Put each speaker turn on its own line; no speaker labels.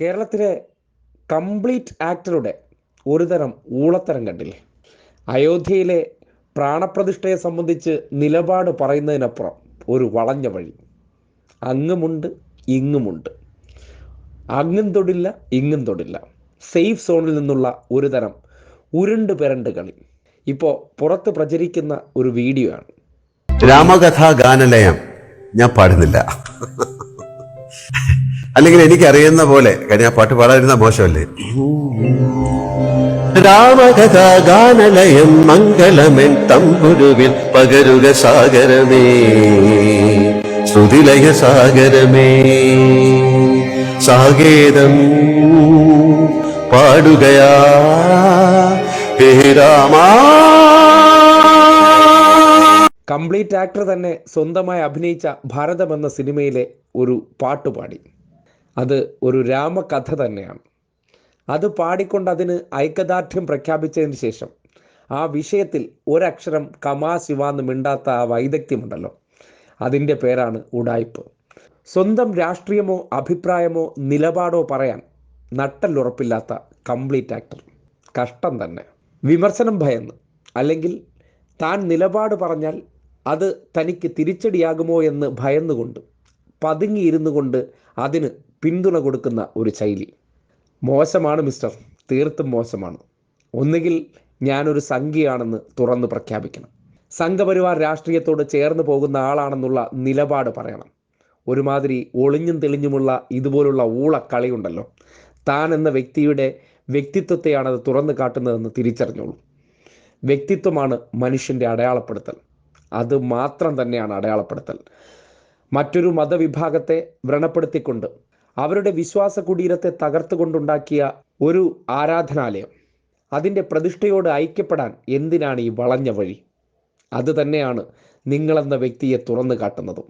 കേരളത്തിലെ കംപ്ലീറ്റ് ആക്ടറുടെ ഒരുതരം ഊളത്തരം കണ്ടില്ലേ? അയോധ്യയിലെ പ്രാണപ്രതിഷ്ഠയെ സംബന്ധിച്ച് നിലപാട് പറയുന്നതിനപ്പുറം ഒരു വളഞ്ഞ വഴി. അങ്ങുമുണ്ട് ഇങ്ങുമുണ്ട്. അങ്ങും തൊടില്ല ഇങ്ങും തൊടില്ല. സേഫ് സോണിൽ നിന്നുള്ള ഒരു തരം ഉരുണ്ട് പെരണ്ട് കളി. ഇപ്പോൾ പുറത്ത് പ്രചരിക്കുന്ന ഒരു വീഡിയോ ആണ്
രാമകഥാ ഗാനലയം ഞാൻ പാടുന്നില്ല. അല്ലെങ്കിൽ എനിക്കറിയുന്ന പോലെ കാര്യം ആ പാട്ട് പാടാതിരുന്ന മോശമല്ലേ? രാമകഥാ ഗാനലയം മംഗളമെൻ തമ്പുരുവിൽ പകരുക സാഗരമേ ശ്രുതിലയ സാഗരമേ. സാഗേതം പാടുകയാ ഹേ രാമാ.
കംപ്ലീറ്റ് ആക്ടർ തന്നെ സ്വന്തമായി അഭിനയിച്ച ഭാരതം എന്ന സിനിമയിലെ ഒരു പാട്ട് പാടി അത് ഒരു രാമകഥ തന്നെയാണ്. അത് പാടിക്കൊണ്ട് അതിന് ഐക്യദാർഢ്യം പ്രഖ്യാപിച്ചതിന് ശേഷം ആ വിഷയത്തിൽ ഒരക്ഷരം കമാ ശിവ എന്ന് മിണ്ടാത്ത ആ വൈദഗ്ധ്യമുണ്ടല്ലോ. അതിന്റെ പേരാണ് ഉടായ്പ്. സ്വന്തം രാഷ്ട്രീയമോ അഭിപ്രായമോ നിലപാടോ പറയാൻ നട്ടല്ലുറപ്പില്ലാത്ത കംപ്ലീറ്റ് ആക്ടർ. കഷ്ടം തന്നെ. വിമർശനം ഭയന്ന്. അല്ലെങ്കിൽ താൻ നിലപാട് പറഞ്ഞാൽ അത് തനിക്ക് തിരിച്ചടിയാകുമോ എന്ന് ഭയന്നുകൊണ്ട് പതുങ്ങിയിരുന്നു കൊണ്ട് അതിന് പിന്തുണ കൊടുക്കുന്ന ഒരു ശൈലി. മോശമാണ് മിസ്റ്റർ. തീർത്തും മോശമാണ്. ഒന്നുകിൽ ഞാനൊരു സംഖ്യയാണെന്ന് തുറന്ന് പ്രഖ്യാപിക്കണം. സംഘപരിവാർ രാഷ്ട്രീയത്തോട് ചേർന്ന് പോകുന്ന ആളാണെന്നുള്ള നിലപാട് പറയണം. ഒരുമാതിരി ഒളിഞ്ഞും തെളിഞ്ഞുമുള്ള ഇതുപോലുള്ള ഊളക്കളിയുണ്ടല്ലോ. താൻ എന്ന വ്യക്തിയുടെ വ്യക്തിത്വത്തെയാണ് അത് തുറന്നു കാട്ടുന്നതെന്ന് തിരിച്ചറിഞ്ഞോളൂ. വ്യക്തിത്വമാണ് മനുഷ്യന്റെ അടയാളപ്പെടുത്തൽ. അത് മാത്രം തന്നെയാണ് അടയാളപ്പെടുത്തൽ. മറ്റൊരു മതവിഭാഗത്തെ വ്രണപ്പെടുത്തിക്കൊണ്ട് അവരുടെ വിശ്വാസ കുടീരത്തെ തകർത്തുകൊണ്ടുണ്ടാക്കിയ ഒരു ആരാധനാലയം. അതിന്റെ പ്രതിഷ്ഠയോട് ഐക്യപ്പെടാൻ എന്തിനാണ് ഈ വളഞ്ഞ വഴി? അത് തന്നെയാണ് നിങ്ങളെന്ന വ്യക്തിയെ തുറന്നു കാട്ടുന്നതും.